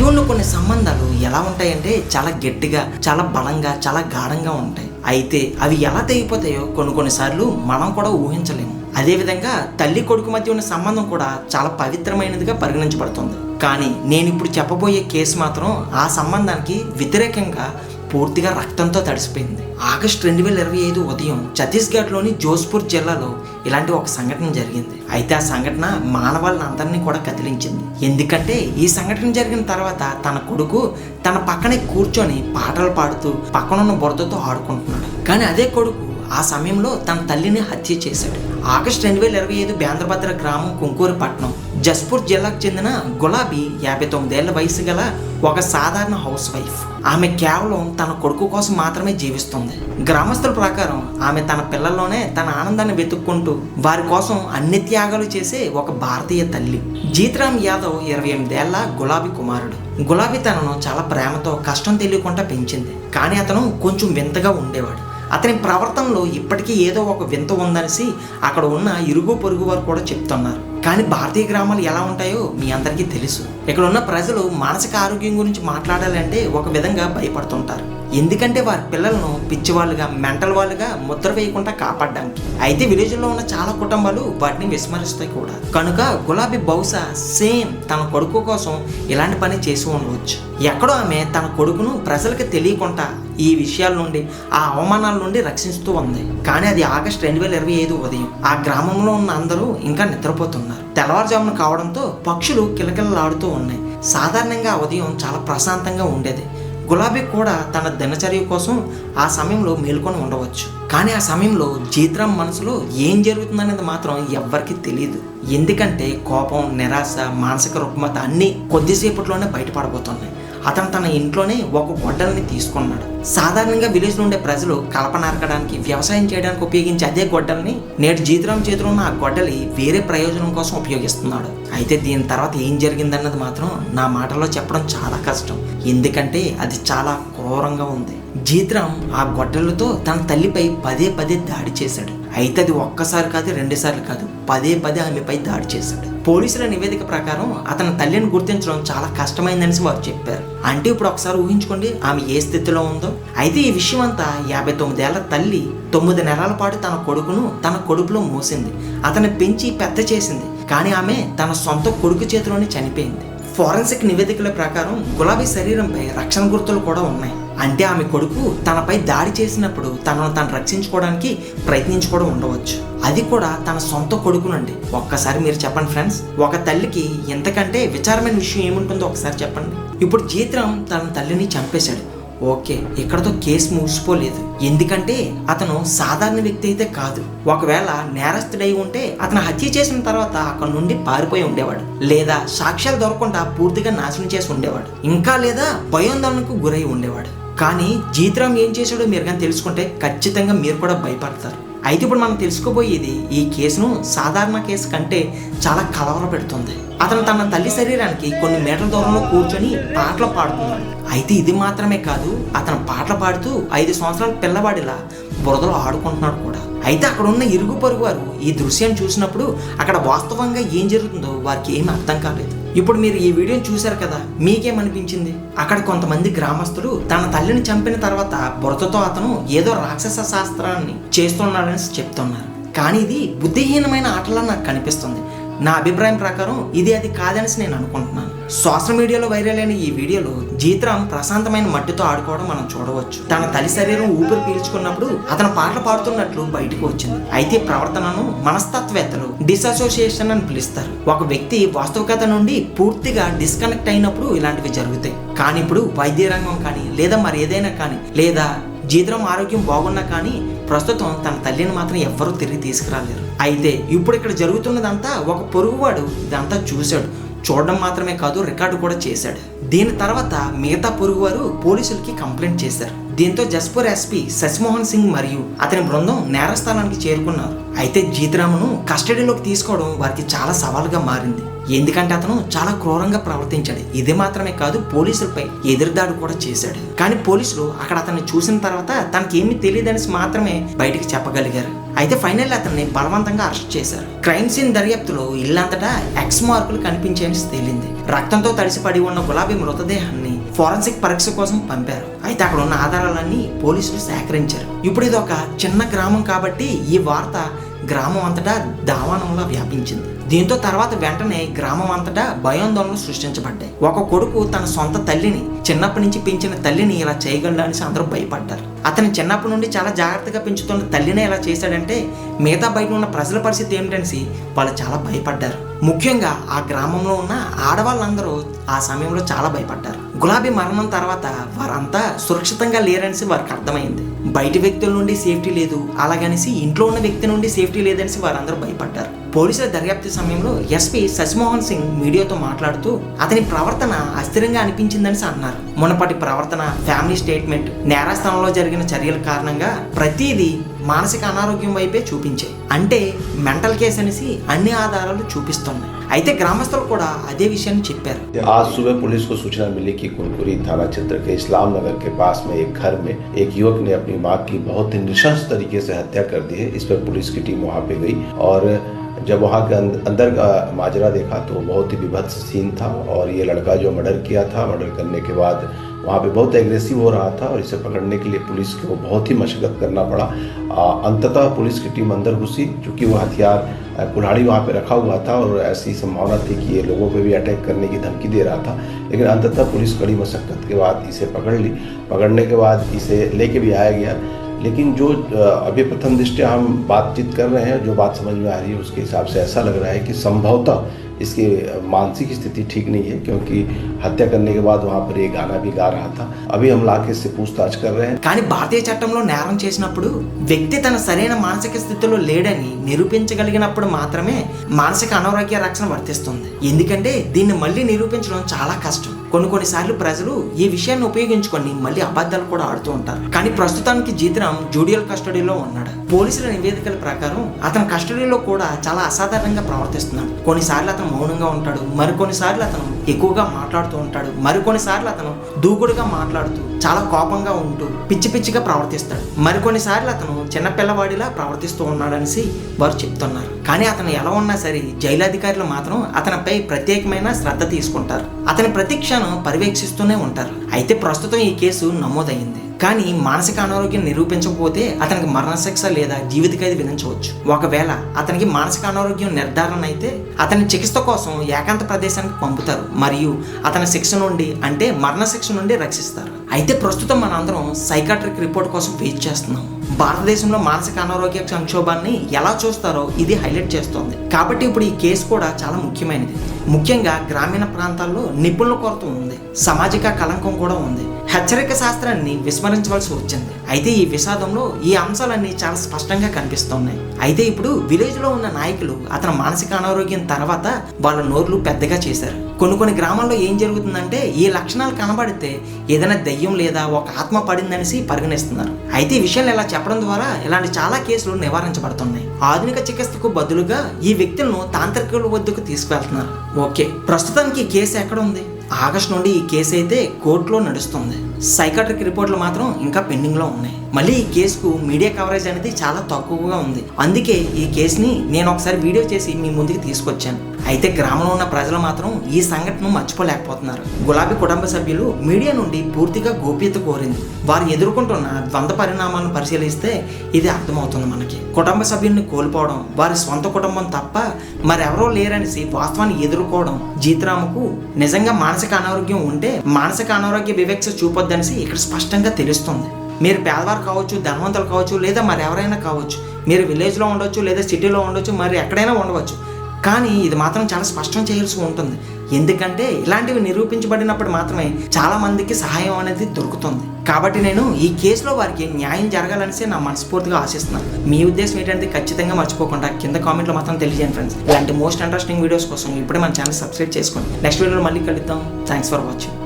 మధ్య ఉన్న కొన్ని సంబంధాలు ఎలా ఉంటాయంటే చాలా గట్టిగా చాలా బలంగా చాలా గాఢంగా ఉంటాయి. అయితే అవి ఎలా తెగిపోతాయో కొన్ని కొన్నిసార్లు మనం కూడా ఊహించలేము. అదేవిధంగా తల్లి కొడుకు మధ్య ఉన్న సంబంధం కూడా చాలా పవిత్రమైనదిగా పరిగణించబడుతుంది. కానీ నేను ఇప్పుడు చెప్పబోయే కేసు మాత్రం ఆ సంబంధానికి వ్యతిరేకంగా పూర్తిగా రక్తంతో తడిసిపోయింది. ఆగస్ట్ రెండు వేల ఇరవై ఐదు ఉదయం ఛత్తీస్గఢ్లోని జోస్పూర్ జిల్లాలో ఇలాంటి ఒక సంఘటన జరిగింది. అయితే ఆ సంఘటన మానవాళ్ళని అందరినీ కూడా కదిలించింది. ఎందుకంటే ఈ సంఘటన జరిగిన తర్వాత తన కొడుకు తన పక్కనే కూర్చొని పాటలు పాడుతూ పక్కనున్న బురదతో ఆడుకుంటున్నాడు. కానీ అదే కొడుకు ఆ సమయంలో తన తల్లిని హత్య చేశాడు. ఆగస్ట్ రెండు వేల ఇరవై ఐదు బేంద్రభద్ర గ్రామం కుంకూరుపట్నం జస్పూర్ జిల్లాకు చెందిన గులాబీ యాభై తొమ్మిదేళ్ళ వయసు గల ఒక సాధారణ హౌస్ వైఫ్. ఆమె కేవలం తన కొడుకు కోసం మాత్రమే జీవిస్తుంది. గ్రామస్తుల ప్రకారం ఆమె తన పిల్లల్లోనే తన ఆనందాన్ని వెతుక్కుంటూ వారి కోసం అన్ని త్యాగాలు చేసే ఒక భారతీయ తల్లి. జీతరామ్ యాదవ్ ఇరవై ఎనిమిదేళ్ళ గులాబీ కుమారుడు. గులాబీ తనను చాలా ప్రేమతో కష్టం తెలియకుండా పెంచింది. కానీ అతను కొంచెం వింతగా ఉండేవాడు. అతని ప్రవర్తనలో ఇప్పటికీ ఏదో ఒక వింత ఉందనేసి అక్కడ ఉన్న ఇరుగు పొరుగు వారు కూడా చెప్తున్నారు. కానీ భారతీయ గ్రామాలు ఎలా ఉంటాయో మీ అందరికీ తెలుసు. ఇక్కడ ఉన్న ప్రజలు మానసిక ఆరోగ్యం గురించి మాట్లాడాలంటే ఒక విధంగా భయపడుతుంటారు. ఎందుకంటే వారి పిల్లలను పిచ్చివాళ్ళుగా మెంటల్ వాళ్ళుగా ముద్ర వేయకుండా కాపాడడానికి. అయితే విలేజ్లో ఉన్న చాలా కుటుంబాలు వాటిని విస్మరిస్తాయి కూడా. కనుక గులాబీ బహుశా సేమ్ తన కొడుకు కోసం ఇలాంటి పని చేసి ఉండవచ్చు. ఎక్కడో ఆమె తన కొడుకును ప్రజలకు తెలియకుండా ఈ విషయాల నుండి ఆ అవమానాల నుండి రక్షిస్తూ ఉంది. కానీ అది ఆగస్ట్ రెండు వేల ఇరవై ఐదు ఉదయం. ఆ గ్రామంలో ఉన్న అందరూ ఇంకా నిద్రపోతున్నారు. తెల్లవారుజామున కావడంతో పక్షులు కిలకిలలాడుతూ ఉన్నాయి. సాధారణంగా ఆ ఉదయం చాలా ప్రశాంతంగా ఉండేది. గులాబీ కూడా తన దినచర్య కోసం ఆ సమయంలో మేల్కొని ఉండవచ్చు. కానీ ఆ సమయంలో జీత్రామ్ మనసులో ఏం జరుగుతుందనేది మాత్రం ఎవ్వరికీ తెలియదు ఎందుకంటే కోపం నిరాశ మానసిక రుగ్మత అన్నీ కొద్దిసేపట్లోనే బయటపడబోతున్నాయి. అతను తన ఇంట్లోనే ఒక గొడ్డల్ని తీసుకున్నాడు. సాధారణంగా విలేజ్లో ఉండే ప్రజలు కలప నరకడానికి వ్యవసాయం చేయడానికి ఉపయోగించే అదే గొడ్డల్ని నేడు జీతరాం చేతిలో ఉన్న ఆ గొడ్డలి వేరే ప్రయోజనం కోసం ఉపయోగిస్తున్నాడు. అయితే దీని తర్వాత ఏం జరిగిందన్నది మాత్రం నా మాటలో చెప్పడం చాలా కష్టం. ఎందుకంటే అది చాలా క్రూరంగా ఉంది. జీతరాం ఆ గొడ్డలతో తన తల్లిపై పదే పదే దాడి చేశాడు. అయితే అది ఒక్కసారి కాదు రెండుసార్లు కాదు పదే పదే ఆమెపై దాడి చేశాడు. పోలీసుల నివేదిక ప్రకారం అతని తల్లిని గుర్తించడం చాలా కష్టమైందని వారు చెప్పారు. అంటే ఇప్పుడు ఒకసారి ఊహించుకోండి ఆమె ఏ స్థితిలో ఉందో. అయితే ఈ విషయం అంతా యాభై తొమ్మిదేళ్ళ తల్లి తొమ్మిది నెలల పాటు తన కొడుకును తన కొడుకులో మోసింది. అతన్ని పెంచి పెద్ద చేసింది. కానీ ఆమె తన సొంత కొడుకు చేతిలోనే చనిపోయింది. ఫోరెన్సిక్ నివేదికల ప్రకారం గులాబీ శరీరంపై రక్షణ గుర్తులు కూడా ఉన్నాయి. అంటే ఆమె కొడుకు తనపై దాడి చేసినప్పుడు తనను తను రక్షించుకోవడానికి ప్రయత్నించుకోవడం ఉండవచ్చు. అది కూడా తన సొంత కొడుకునండి. ఒక్కసారి మీరు చెప్పండి ఫ్రెండ్స్ ఒక తల్లికి ఎంతకంటే విచారమైన విషయం ఏముంటుందో ఒకసారి చెప్పండి. ఇప్పుడు జీత్రం తన తల్లిని చంపేశాడు. ఓకే ఇక్కడతో కేసు ముగిసిపోలేదు. ఎందుకంటే అతను సాధారణ వ్యక్తి అయితే కాదు. ఒకవేళ నేరస్తుడై ఉంటే అతను హత్య చేసిన తర్వాత అక్కడ నుండి పారిపోయి ఉండేవాడు. లేదా సాక్ష్యాలు దొరకకుండా పూర్తిగా నాశనం చేసి ఉండేవాడు. ఇంకా లేదా భయోందోళనకు గురై ఉండేవాడు. కానీ జీతరామ్ ఏం చేశాడో మీరు కానీ తెలుసుకుంటే ఖచ్చితంగా మీరు కూడా భయపడతారు. అయితే ఇప్పుడు మనం తెలుసుకోబోయేది ఈ కేసును సాధారణ కేసు కంటే చాలా కలవర పెడుతుంది. అతను తన తల్లి శరీరానికి కొన్ని మీటర్ల దూరంలో కూర్చొని పాటలు పాడుతున్నాడు. అయితే ఇది మాత్రమే కాదు అతను పాటలు పాడుతూ ఐదు సంవత్సరాల పిల్లవాడిలా బురదలో ఆడుకుంటున్నాడు కూడా. అయితే అక్కడ ఉన్న ఇరుగు పొరుగు వారు ఈ దృశ్యాన్ని చూసినప్పుడు అక్కడ వాస్తవంగా ఏం జరుగుతుందో వారికి ఏమీ అర్థం కాలేదు. ఇప్పుడు మీరు ఈ వీడియోని చూశారు కదా మీకేమనిపించింది? అక్కడ కొంతమంది గ్రామస్తులు తన తల్లిని చంపిన తర్వాత బురదతో అతను ఏదో రాక్షస శాస్త్రాన్ని చేస్తున్నాడని చెప్తున్నారు. కానీ ఇది బుద్ధిహీనమైన ఆటలా నాకు కనిపిస్తుంది. నా అభిప్రాయం ప్రకారం ఇది అది కాదనేసి నేను అనుకుంటున్నాను. సోషల్ మీడియాలో వైరల్ అయిన ఈ వీడియోలో జీత్రాం ప్రశాంతమైన మట్టితో ఆడుకోవడం మనం చూడవచ్చు. తన తల్లి శరీరం ఊపిరి పీల్చుకున్నప్పుడు అతను పాటలు పాడుతున్నట్లు బయటకు వచ్చింది. అయితే ప్రవర్తనను మనస్తత్వేత్తలు డిసోసియేషన్ అని పిలుస్తారు. ఒక వ్యక్తి వాస్తవికత నుండి పూర్తిగా డిస్కనెక్ట్ అయినప్పుడు ఇలాంటివి జరుగుతాయి. కానీ ఇప్పుడు వైద్య రంగం కానీ లేదా మరి ఏదైనా కానీ లేదా జీతం ఆరోగ్యం బాగున్నా కానీ ప్రస్తుతం తన తల్లిని మాత్రం ఎవ్వరూ తిరిగి తీసుకురాలేరు. అయితే ఇప్పుడు ఇక్కడ జరుగుతున్నదంతా ఒక పొరుగువాడు ఇదంతా చూశాడు. చూడడం మాత్రమే కాదు రికార్డు కూడా చేశాడు. దీని తర్వాత మిగతా పొరుగువారు పోలీసులకి కంప్లైంట్ చేశారు. దీంతో జస్పూర్ ఎస్పీ శశిమోహన్ సింగ్ మరియు అతని బృందం నేరస్థానానికి చేరుకున్నారు. అయితే జీతరామును కస్టడీలోకి తీసుకోవడం వారికి చాలా సవాలుగా మారింది. ఎందుకంటే అతను చాలా క్రూరంగా ప్రవర్తించాడు. ఇది మాత్రమే కాదు పోలీసులపై ఎదురుదాడు కూడా చేశాడు. కానీ పోలీసులు అక్కడ అతన్ని చూసిన తర్వాత తనకేమీ తెలియదనేసి మాత్రమే బయటికి చెప్పగలిగారు. అయితే ఫైనల్ అతన్ని బలవంతంగా అరెస్ట్ చేశారు. క్రైమ్ సీన్ దర్యాప్తులో ఇల్లంతటా ఎక్స్ మార్కులు కనిపించాయని తేలింది. రక్తంతో తడిసిపడి ఉన్న గులాబీ మృతదేహాన్ని ఫోరెన్సిక్ పరీక్ష కోసం పంపారు. అయితే అక్కడ ఉన్న ఆధారాలన్నీ పోలీసులు సేకరించారు. ఇప్పుడు ఇది ఒక చిన్న గ్రామం కాబట్టి ఈ వార్త గ్రామం అంతటా దావానంలా వ్యాపించింది. దీంతో తర్వాత వెంటనే గ్రామం అంతటా భయాందోళనలు సృష్టించబడ్డాయి. ఒక కొడుకు తన సొంత తల్లిని చిన్నప్పటి నుంచి పెంచిన తల్లిని ఇలా చేయగలడు అనేసి అందరూ భయపడ్డారు. అతను చిన్నప్పటి నుండి చాలా జాగ్రత్తగా పెంచుతున్న తల్లినే ఇలా చేశాడంటే మిగతా బయట ఉన్న ప్రజల పరిస్థితి ఏమిటనేసి వాళ్ళు చాలా భయపడ్డారు. ముఖ్యంగా ఆ గ్రామంలో ఉన్న ఆడవాళ్ళందరూ ఆ సమయంలో చాలా భయపడ్డారు. గులాబీ మరణం తర్వాత వారంతా సురక్షితంగా లేరనేసి వారికి అర్థమైంది. బయట వ్యక్తుల నుండి సేఫ్టీ లేదు అలాగనేసి ఇంట్లో ఉన్న వ్యక్తి నుండి సేఫ్టీ లేదనేసి వారందరూ భయపడ్డారు. పోలీసుల దర్యాప్తు సమయంలో ఎస్పీ శశిమోహన్ సింగ్ మీడియాతో మాట్లాడుతూ అతని ప్రవర్తన అస్థిరంగా అనిపించిందని అన్నారు మునపటి ప్రవర్తన ఫ్యామిలీ స్టేట్మెంట్ నేరస్థానంలో జరిగిన చర్యల కారణంగా ప్రతిదీ మానసిక అనారోగ్యం వైపే చూపించాయి అంటే మెంటల్ కేసు అనేసి అన్ని ఆధారాలు చూపిస్తున్నాయి అయితే గ్రామస్తులు కూడా అదే విషయాన్ని చెప్పారు आज सुबह पुलिस को सूचना मिली कि कुनकुरी थाना क्षेत्र के इस्लाम नगर के पास में एक घर में एक युवक ने अपनी मां की बहुत ही नृशंस तरीके से हत्या कर दी है इस पर पुलिस की टीम वहां पे गई और जब वहाँ के अंदर का माजरा देखा तो बहुत ही विभत्स सीन था और ये लड़का जो मर्डर किया था, मर्डर करने के बाद वहाँ पे बहुत एग्रेसिव हो रहा था और इसे पकड़ने के लिए पुलिस को बहुत ही मशक्कत करना पड़ा। अंततः पुलिस की टीम अंदर घुसी, चूँकि वो हथियार कुल्हाड़ी वहाँ पे रखा हुआ था और ऐसी संभावना थी कि ये लोगों पे भी अटैक करने की धमकी दे रहा था, लेकिन अंततः पुलिस कड़ी मशक्कत के बाद इसे पकड़ ली। पकड़ने के बाद इसे लेके भी आया गया। लेकिन जो आ, अभी प्रथम दृष्टया हम बातचीत कर रहे हैं जो बात समझ में आ रही है उसके हिसाब से ऐसा लग रहा है कि संभवतः इसकी मानसिक स्थिति ठीक नहीं है क्योंकि हत्या करने के बाद वहाँ पर ये गाना भी गा रहा था अभी हम ला के इससे पूछताछ कर रहे हैं కానీ భారతీయ చట్టంలో నేరం చేసినప్పుడు వ్యక్తి తన సరైన మానసిక స్థితిలో లేడని నిరూపించగలిగినప్పుడు మాత్రమే మానసిక అనారోగ్య రక్షణ వర్తిస్తుంది ఎందుకంటే దీన్ని మళ్ళీ నిరూపించడం చాలా కష్టం కొన్ని కొన్నిసార్లు ప్రజలు ఈ విషయాన్ని ఉపయోగించుకొని మళ్ళీ అబద్ధాలు కూడా ఆడుతూ ఉంటారు. కానీ ప్రస్తుతానికి జీతరామ్ జూడియల్ కస్టడీలో ఉన్నాడు. పోలీసుల నివేదికల ప్రకారం అతని కస్టడీలో కూడా చాలా అసాధారణంగా ప్రవర్తిస్తున్నాడు. కొన్నిసార్లు అతను మౌనంగా ఉంటాడు. మరికొన్నిసార్లు అతను ఎక్కువగా మాట్లాడుతూ ఉంటాడు. మరికొన్నిసార్లు అతను దూకుడుగా మాట్లాడుతూ చాలా కోపంగా ఉంటూ పిచ్చి పిచ్చిగా ప్రవర్తిస్తాడు. మరికొన్నిసార్లు అతను చిన్నపిల్లవాడిలా ప్రవర్తిస్తూ ఉన్నాడనేసి వారు చెప్తున్నారు. కానీ అతను ఎలా ఉన్నా సరే జైలాధికారులు మాత్రం అతనిపై ప్రత్యేకమైన శ్రద్ధ తీసుకుంటారు. అతని ప్రతి క్షణం పర్యవేక్షిస్తూనే ఉంటారు. అయితే ప్రస్తుతం ఈ కేసు నమోదైంది కానీ మానసిక అనారోగ్యం నిరూపించకపోతే అతనికి మరణశిక్ష లేదా జీవిత ఖైదు విధించవచ్చు. ఒకవేళ అతనికి మానసిక అనారోగ్యం నిర్ధారణ అయితే అతని చికిత్స కోసం ఏకాంత ప్రదేశానికి పంపుతారు. మరియు అతని శిక్ష నుండి అంటే మరణశిక్ష నుండి రక్షిస్తారు. అయితే ప్రస్తుతం మనందరం సైకాట్రిక్ రిపోర్ట్ కోసం వెయిట్ చేస్తున్నాం. భారతదేశంలో మానసిక అనారోగ్య సంక్షోభాన్ని ఎలా చూస్తారో ఇది హైలైట్ చేస్తోంది. కాబట్టి ఇప్పుడు ఈ కేసు కూడా చాలా ముఖ్యమైనది. ముఖ్యంగా గ్రామీణ ప్రాంతాల్లో నిపుణుల కొరత ఉంది. సామాజిక కలంకం కూడా ఉంది. హెచ్చరిక శాస్త్రాన్ని విస్మరించవలసి వచ్చింది. అయితే ఈ విషాదంలో ఈ అంశాలన్నీ చాలా స్పష్టంగా కనిపిస్తున్నాయి. అయితే ఇప్పుడు విలేజ్లో ఉన్న నాయకులు అతని మానసిక అనారోగ్యం తర్వాత వాళ్ళ నోర్లు పెద్దగా చేశారు. కొన్ని కొన్ని గ్రామాల్లో ఏం జరుగుతుందంటే ఈ లక్షణాలు కనబడితే ఏదైనా దెయ్యం లేదా ఒక ఆత్మ పడిందనేసి పరిగణిస్తున్నారు. అయితే ఈ విషయాలు ఇలా చెప్పడం ద్వారా ఇలాంటి చాలా కేసులు నివారించబడుతున్నాయి. ఆధునిక చికిత్సకు బదులుగా ఈ వ్యక్తులను తాంత్రికుల వద్దకు తీసుకువెళ్తున్నారు. ఓకే. ప్రస్తుతానికి కేసు ఎక్కడ ఉంది? ఆగస్ట్ నుండి ఈ కేసు అయితే కోర్టులో నడుస్తుంది. సైకాట్రిక్ రిపోర్ట్లు మాత్రం ఇంకా పెండింగ్లో ఉన్నాయి. మళ్ళీ ఈ కేసుకు మీడియా కవరేజ్ అనేది చాలా తక్కువగా ఉంది. అందుకే ఈ కేసుని నేను ఒకసారి వీడియో చేసి మీ ముందుకు తీసుకొచ్చాను. అయితే గ్రామంలో ఉన్న ప్రజలు మాత్రం ఈ సంఘటనను మర్చిపోలేకపోతున్నారు. గులాబీ కుటుంబ సభ్యులు మీడియా నుండి పూర్తిగా గోప్యత కోరింది. వారు ఎదుర్కొంటున్న ద్వంద్వ పరిణామాలను పరిశీలిస్తే ఇది అర్థమవుతుంది మనకి. కుటుంబ సభ్యుల్ని కోల్పోవడం వారి సొంత కుటుంబం తప్ప మరెవరో లేరనేసి వాస్తవాన్ని ఎదుర్కోవడం జీతరాముకు నిజంగా మానసిక అనారోగ్యం ఉంటే మానసిక అనారోగ్య వివక్ష చూపొద్దనేసి ఇక్కడ స్పష్టంగా తెలుస్తుంది. మీరు పేదవారు కావచ్చు ధనవంతులు కావచ్చు లేదా మరి ఎవరైనా కావచ్చు మీరు విలేజ్లో ఉండొచ్చు లేదా సిటీలో ఉండొచ్చు మరి ఎక్కడైనా ఉండవచ్చు. కానీ ఇది మాత్రం చాలా స్పష్టం చేయాల్సి ఉంటుంది. ఎందుకంటే ఇలాంటివి నిరూపించబడినప్పుడు మాత్రమే చాలా మందికి సహాయం అనేది దొరుకుతుంది. కాబట్టి నేను ఈ కేసులో వారికి న్యాయం జరగాలనేసి నా మనస్ఫూర్తిగా ఆశిస్తున్నాను. మీ ఉద్దేశం ఏంటంటే ఖచ్చితంగా మర్చిపోకుండా కింద కామెంట్లో మాత్రం తెలియజేయండి ఫ్రెండ్స్. ఇలాంటి మోస్ట్ ఇంట్రెస్టింగ్ వీడియోస్ కోసం ఇప్పుడే మన ఛానల్ సబ్స్క్రైబ్ చేసుకోండి. నెక్స్ట్ వీడియోలో మళ్ళీ కలుద్దాం. Thanks for watching.